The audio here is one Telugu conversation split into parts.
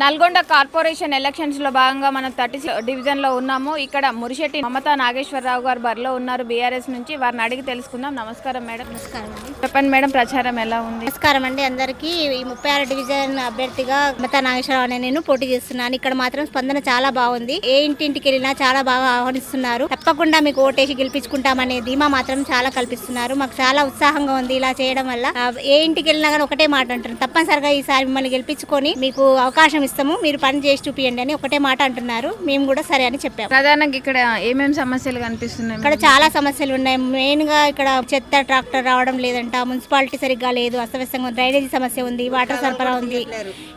నల్గొండ కార్పొరేషన్ ఎలక్షన్స్లో భాగంగా మనం థర్టీ డివిజన్లో ఉన్నాము. ఇక్కడ మురిశెట్టి మమతా నాగేశ్వరరావు గారు బరిలో ఉన్నారు బీఆర్ఎస్ నుంచి. వారిని అడిగి తెలుసుకుందాం. నమస్కారం మేడం. నమస్కారం అండి. చెప్పండి మేడం ప్రచారం ఎలా ఉంది? నమస్కారం అండి. అందరికీ ఈ ముప్పై ఆరు డివిజన్ అభ్యర్థిగా మతా నాగేశ్వరరావు అనే నేను పోటీ చేస్తున్నాను. ఇక్కడ మాత్రం స్పందన చాలా బాగుంది. ఏ ఇంటింటికి వెళ్ళినా చాలా బాగా ఆహ్వానిస్తున్నారు. తప్పకుండా మీకు ఓటేసి గెలిపించుకుంటామనే ధీమా మాత్రం చాలా కల్పిస్తున్నారు. మాకు చాలా ఉత్సాహంగా ఉంది ఇలా చేయడం వల్ల. ఏ ఇంటికి వెళ్ళినా కానీ ఒకటే మాట అంటారు. తప్పనిసరిగా ఈసారి మిమ్మల్ని గెలిపించుకొని మీకు అవకాశం ఇస్తాము. మీరు పని చేసి చూపియండి అని ఒకటే మాట అంటున్నారు. మేము కూడా సరే అని చెప్పాము. ప్రధానంగా ఇక్కడ ఏమేమి సమస్యలు కనిపిస్తున్నాయి? ఇక్కడ చాలా సమస్యలు ఉన్నాయి. మెయిన్గా ఇక్కడ చెత్త ట్రాక్టర్ రావడం లేదంట. మున్సిపాలిటీ సరిగ్గా లేదు. అస్తవ్యస్తంగా. డ్రైనేజీ సమస్య ఉంది. వాటర్ సరఫరా ఉంది.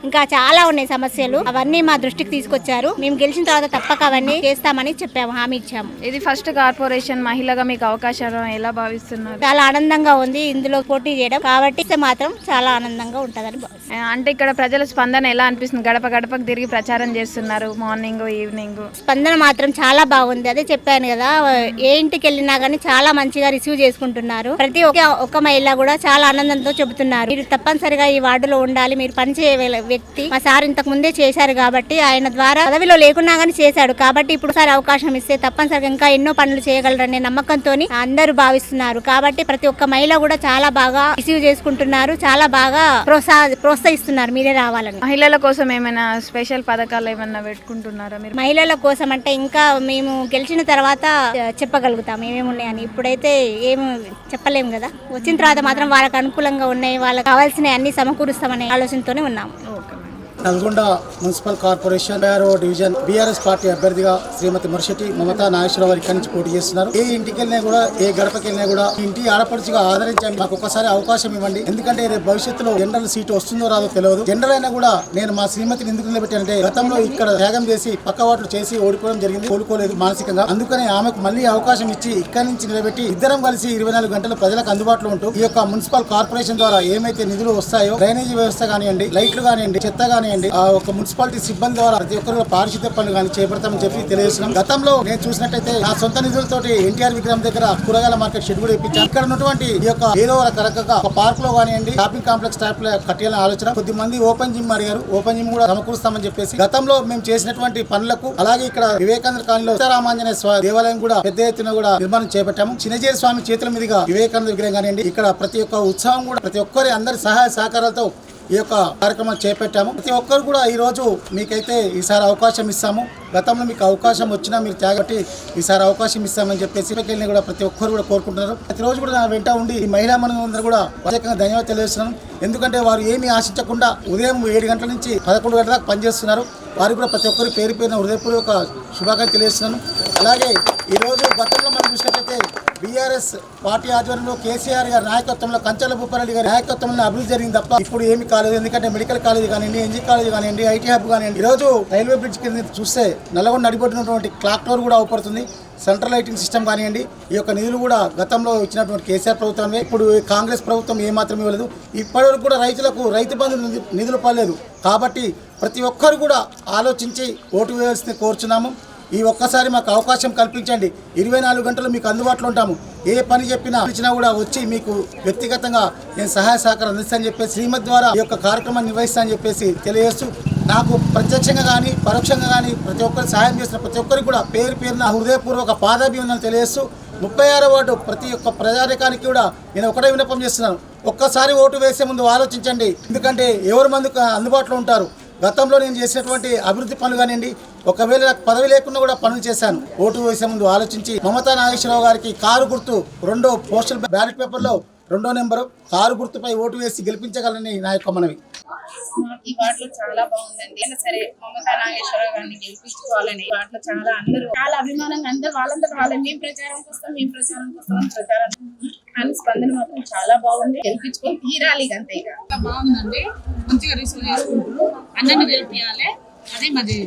ఇంకా చాలా ఉన్నాయి సమస్యలు. అవన్నీ మా దృష్టికి తీసుకొచ్చారు. మేము గెలిచిన తర్వాత తప్పక అవన్నీ చేస్తామని చెప్పాము. హామీ ఇచ్చాము. ఇది ఫస్ట్ కార్పొరేషన్. మహిళగా మీకు అవకాశాలు ఎలా భావిస్తున్నారు? చాలా ఆనందంగా ఉంది. ఇందులో పోటీ చేయడం. కాబట్టి మాత్రం చాలా ఆనందంగా ఉంటుందని అంటే ఇక్కడ ప్రజల స్పందన ఎలా అనిపిస్తుంది? గడప గడపకు తిరిగి ప్రచారం చేస్తున్నారు. Morning evening. స్పందన మాత్రం చాలా బాగుంది. అదే చెప్పాను కదా ఏ ఇంటికి వెళ్ళినా గానీ చాలా మంచిగా రిసీవ్ చేసుకుంటున్నారు. ప్రతి ఒక్క ఒక్క మహిళ కూడా చాలా ఆనందంతో చెబుతున్నారు. మీరు తప్పనిసరిగా ఈ వార్డులో ఉండాలి. మీరు పని చేయ వ్యక్తి. మా సార్ ఇంతకు ముందే చేశారు కాబట్టి ఆయన ద్వారా పదవిలో లేకున్నా గానీ చేశాడు. కాబట్టి ఇప్పుడు సార్ అవకాశం ఇస్తే తప్పనిసరిగా ఇంకా ఎన్నో పనులు చేయగలరనే నమ్మకంతో అందరూ భావిస్తున్నారు. కాబట్టి ప్రతి ఒక్క మహిళ కూడా చాలా బాగా రిసీవ్ చేసుకుంటున్నారు. చాలా బాగా ప్రోత్సాహ ప్రోత్సహిస్తున్నారు. మీరే రావాలని. మహిళల కోసం ఏమైనా స్పెషల్ పథకాలు ఏమైనా పెట్టుకుంటున్నారా మీరు? మహిళల కోసం అంటే ఇంకా మేము గెలిచిన తర్వాత చెప్పగలుగుతాం ఏమేమి ఉన్నాయని. ఇప్పుడైతే ఏమి చెప్పలేము కదా. వచ్చిన తర్వాత మాత్రం వాళ్ళకి అనుకూలంగా ఉన్నాయి వాళ్ళకి కావాల్సిన అన్ని సమకూరుస్తామనే ఆలోచనతోనే ఉన్నాము. Nalgonda municipal corporation BRO division BRS party అభ్యర్థిగా శ్రీమతి మురశెట్టి మమతా నాగేశ్వరరావు ఇక్కడి నుంచి పోటీ చేస్తున్నారు. ఏ ఇంటికి వెళ్ళినా కూడా ఏ గడపకి వెళ్ళినా కూడా ఇంటి ఆడపడుచుగా ఆదరించండి. మాకు ఒక్కసారి అవకాశం ఇవ్వండి. ఎందుకంటే రేపు భవిష్యత్తులో జనరల్ సీటు వస్తుందో రాదో తెలియదు. జనరల్ అయినా కూడా నేను మా శ్రీమతిని ఎందుకు నిలబెట్టానంటే గతంలో ఇక్కడ త్యాగం చేసి పక్కవాట్లు చేసి ఓడిపోవడం జరిగింది. కోలుకోలేదు మానసికంగా. అందుకని ఆమెకు మళ్ళీ అవకాశం ఇచ్చి ఇక్కడి నుంచి నిలబెట్టి ఇద్దరం కలిసి ఇరవై నాలుగు గంటలు ప్రజలకు అందుబాటులో ఉంటూ ఈ యొక్క మున్సిపల్ కార్పొరేషన్ ద్వారా ఏమైతే నిధులు వస్తాయో డ్రైనేజీ వ్యవస్థ కానివ్వండి లైట్లు కానివ్వండి చెత్త కానివ్వండి ఆ ఒక మున్సిపాలిటీ సిబ్బంది ద్వారా ప్రతి ఒక్కరు పారిశుద్ధ్య పనులు కానీ చేపడతామని చెప్పి తెలియజేస్తున్నాం. గతంలో నేను చూసినట్టయితే నా సొంత నిధులతో ఎన్టీఆర్ విగ్రహం దగ్గర కూరగాయల మార్కెట్ షెడ్ కూడా ఇప్పించాను ఇక్కడ ఉన్నటువంటి ఈ యొక్క ఏదో ఒక రకంగా ఒక పార్క్లో కానివ్వండి షాపింగ్ కాంప్లెక్స్ టైప్లో కట్టేయాలని ఆలోచన. కొద్ది మంది ఓపెన్ జిమ్ అడిగారు. ఓపెన్ జిమ్ కూడా సమకూరుస్తామని చెప్పేసి గతంలో మేము చేసినటువంటి పనులకు అలాగే ఇక్కడ వివేకానంద కాలనీలో సీతారామాంజనేయ స్వామి దేవాలయం కూడా పెద్ద ఎత్తున కూడా నిర్మాణం చేపట్టాము. చిన్నజేరి స్వామి చేతుల మీదుగా వివేకానంద విగ్రహం కానివ్వండి ఇక్కడ ప్రతి ఒక్క ఉత్సవం కూడా ప్రతి ఒక్కరి అందరి సహాయ సహకారాలతో ఈ యొక్క కార్యక్రమం చేపట్టాము. ప్రతి ఒక్కరు కూడా ఈ రోజు మీకైతే ఈసారి అవకాశం ఇస్తాము. గతంలో మీకు అవకాశం వచ్చినా మీరు త్యాగట్టి ఈసారి అవకాశం ఇస్తామని చెప్పేసి వెళ్ళి కూడా ప్రతి ఒక్కరు కూడా కోరుకుంటున్నారు. ప్రతిరోజు కూడా నా వెంట ఉండి ఈ మహిళా మనందరూ కూడా ప్రత్యేకంగా ధన్యవాదాలు తెలియజేస్తున్నాను. ఎందుకంటే వారు ఏమీ ఆశించకుండా ఉదయం ఏడు గంటల నుంచి పదకొండు గంటల దాకా పనిచేస్తున్నారు. వారికి కూడా ప్రతి ఒక్కరు పేరు పేరున హృదయపూర్వక శుభాకాంక్షలు తెలియజేస్తున్నాను. అలాగే ఈరోజు గతంలో మనం చూసినట్లయితే బీఆర్ఎస్ పార్టీ ఆధ్వర్యంలో కేసీఆర్ గారి నాయకత్వంలో కంచెల భూపారెడ్డి గారి నాయకత్వంలో అభివృద్ధి జరిగింది తప్ప ఇప్పుడు ఏమి కాలేదు. ఎందుకంటే మెడికల్ కాలేజ్ కానివ్వండి ఎన్జీ కాలేజ్ కానివ్వండి ఐటీ హబ్ కానివ్వండి ఈరోజు రోజు రైల్వే బ్రిడ్జ్ కింద చూస్తే నల్లగొండ నడిపడినటువంటి క్లాక్ టవర్ కూడా అవపడుతుంది. సెంట్రల్ లైటింగ్ సిస్టమ్ కానివ్వండి ఈ యొక్క నిధులు కూడా గతంలో ఇచ్చినటువంటి కేసీఆర్ ప్రభుత్వమే. ఇప్పుడు కాంగ్రెస్ ప్రభుత్వం ఏమాత్రం ఇవ్వలేదు. ఇప్పటివరకు కూడా రైతులకు రైతు బంధు నిధులు పడలేదు. కాబట్టి ప్రతి ఒక్కరు కూడా ఆలోచించి ఓటు వేయాల్సింది కోరుచున్నాము. ఈ ఒక్కసారి మాకు అవకాశం కల్పించండి. ఇరవై నాలుగు గంటలు మీకు అందుబాటులో ఉంటాము. ఏ పని చెప్పినా ఇచ్చినా కూడా వచ్చి మీకు వ్యక్తిగతంగా నేను సహాయ సహకారం అందిస్తాను చెప్పేసి శ్రీమద్ ద్వారా ఈ యొక్క కార్యక్రమాన్ని నిర్వహిస్తానని చెప్పేసి తెలియజేస్తూ నాకు ప్రత్యక్షంగా కానీ పరోక్షంగా కానీ ప్రతి ఒక్కరు సహాయం చేసిన ప్రతి ఒక్కరికి కూడా పేరు పేరున హృదయపూర్వక పాదాభివందనలు తెలియజేస్తూ ముప్పై ఆరో వార్డు ప్రతి ఒక్క ప్రజానికానికి కూడా నేను ఒకటే విన్నపం చేస్తున్నాను. ఒక్కసారి ఓటు వేసే ముందు ఆలోచించండి. ఎందుకంటే ఎవరు మందుకు అందుబాటులో ఉంటారు? గతంలో నేను చేసినటువంటి అభివృద్ధి పనులు కానివ్వండి ఒకవేళ నాకు పదవి లేకుండా కూడా పనులు చేశాను. ఓటు వేసే ముందు ఆలోచించి మమతా నాగేశ్వరరావు గారికి కారు గుర్తు రెండో పోస్టల్ బ్యాలెట్ పేపర్లో రెండో నెంబరు కారు గుర్తుపై ఓటు వేసి గెలిపించగలని నా యొక్క మనవి. ఈ వార్డులో చాలా బాగుందండి. అయినా సరే మమతా నాగేశ్వరరావు గారిని గెలిపించుకోవాలని ఈ వార్డులో చాలా అందరూ చాలా అభిమానంగా అందరూ వాళ్ళందరూ వాళ్ళ మేము ప్రచారం కోసం మేము ప్రచారం కోసం ప్రచారం కానీ స్పందన మాత్రం చాలా బాగుంది. గెలిపించుకొని తీరాలి అంతే ఇక. బాగుందండి. మంచిగా రిసీవ్ చేసుకుంటారు అందరిని గెలిపించాలి అదే మాది